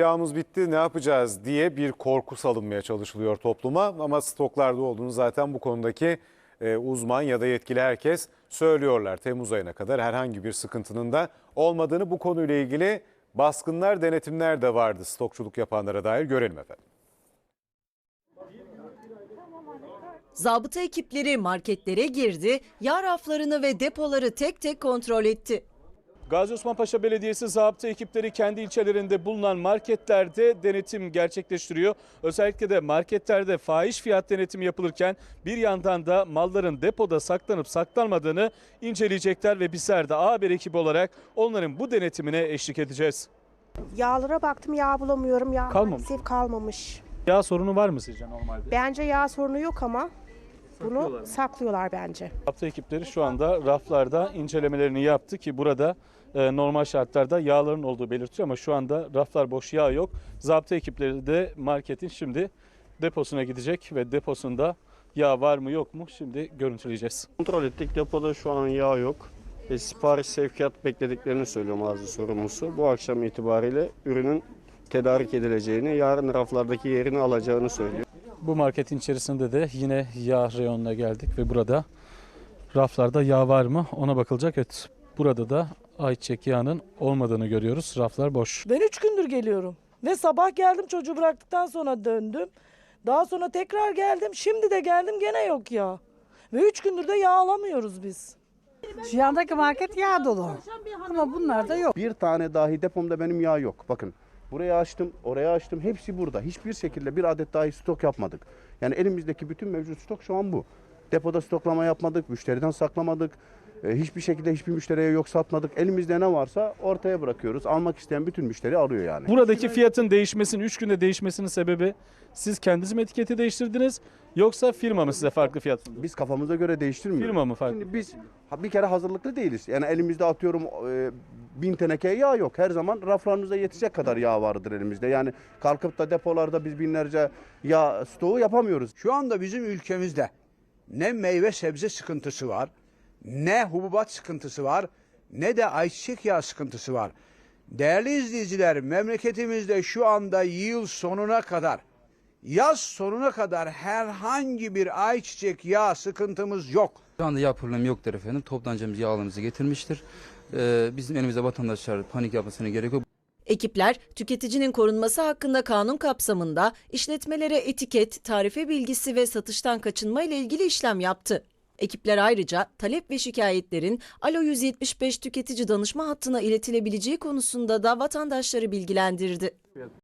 Yağımız bitti ne yapacağız diye bir korku salınmaya çalışılıyor topluma ama stoklarda olduğunu zaten bu konudaki e, uzman ya da yetkili herkes söylüyorlar. Temmuz ayına kadar herhangi bir sıkıntının da olmadığını bu konuyla ilgili baskınlar, denetimler de vardı stokçuluk yapanlara dair görelim efendim. Zabıta ekipleri marketlere girdi, yağ raflarını ve depoları tek tek kontrol etti. Gazi Osman Paşa Belediyesi zabıta ekipleri kendi ilçelerinde bulunan marketlerde denetim gerçekleştiriyor. Özellikle de marketlerde fahiş fiyat denetimi yapılırken bir yandan da malların depoda saklanıp saklanmadığını inceleyecekler ve bizler de A Haber ekibi olarak onların bu denetimine eşlik edeceğiz. Yağlara baktım yağ bulamıyorum. Yağ Kalmamış. maalesef kalmamış. Yağ sorunu var mı sizce normalde? Bence yağ sorunu yok ama bunu mı? saklıyorlar bence. Zabıta ekipleri şu anda raflarda incelemelerini yaptı ki burada e, normal şartlarda yağların olduğu belirtiyor ama şu anda raflar boş yağ yok. Zabıta ekipleri de marketin şimdi deposuna gidecek ve deposunda yağ var mı yok mu şimdi görüntüleyeceğiz. Kontrol ettik. Depoda şu an yağ yok. E, sipariş sevkiyat beklediklerini söylüyor mağaza sorumlusu. Bu akşam itibariyle ürünün tedarik edileceğini, yarın raflardaki yerini alacağını söylüyor. Bu marketin içerisinde de yine yağ reyonuna geldik ve burada raflarda yağ var mı ona bakılacak. Evet burada da ayçiçek yağının olmadığını görüyoruz. Raflar boş. Ben üç gündür geliyorum. Ve sabah geldim çocuğu bıraktıktan sonra döndüm. Daha sonra tekrar geldim. Şimdi de geldim gene yok ya. Ve üç gündür de yağ alamıyoruz biz. Şu yandaki market yağ dolu. Ama bunlar da yok. Bir tane dahi depomda benim yağ yok. Bakın buraya açtım, oraya açtım. Hepsi burada. Hiçbir şekilde bir adet dahi stok yapmadık. Yani elimizdeki bütün mevcut stok şu an bu. Depoda stoklama yapmadık, müşteriden saklamadık. E, Hiçbir şekilde hiçbir müşteriye yok satmadık. Elimizde ne varsa ortaya bırakıyoruz. Almak isteyen bütün müşteri alıyor yani. Buradaki fiyatın değişmesinin 3 günde değişmesinin sebebi siz kendiniz mi etiketi değiştirdiniz yoksa firma mı size farklı fiyat sundu? Biz kafamıza göre değiştirmiyoruz. Firma mı farklı? Şimdi biz ha, bir kere hazırlıklı değiliz. Yani elimizde atıyorum e, bin teneke yağ yok. Her zaman raflarımızda yetecek kadar yağ vardır elimizde. Yani kalkıp da depolarda biz binlerce yağ stoğu yapamıyoruz. Şu anda bizim ülkemizde ne meyve sebze sıkıntısı var, ne hububat sıkıntısı var, ne de ayçiçek yağı sıkıntısı var. Değerli izleyiciler, memleketimizde şu anda yıl sonuna kadar, yaz sonuna kadar herhangi bir ayçiçek yağı sıkıntımız yok. Şu anda yağ problemi yoktur efendim. Toptancımız yağlarımızı getirmiştir. Ee, bizim elimizde vatandaşlar panik yapmasına gerek yok. Ekipler tüketicinin korunması hakkında kanun kapsamında işletmelere etiket, tarife bilgisi ve satıştan kaçınma ile ilgili işlem yaptı. Ekipler ayrıca talep ve şikayetlerin Alo 175 tüketici danışma hattına iletilebileceği konusunda da vatandaşları bilgilendirdi.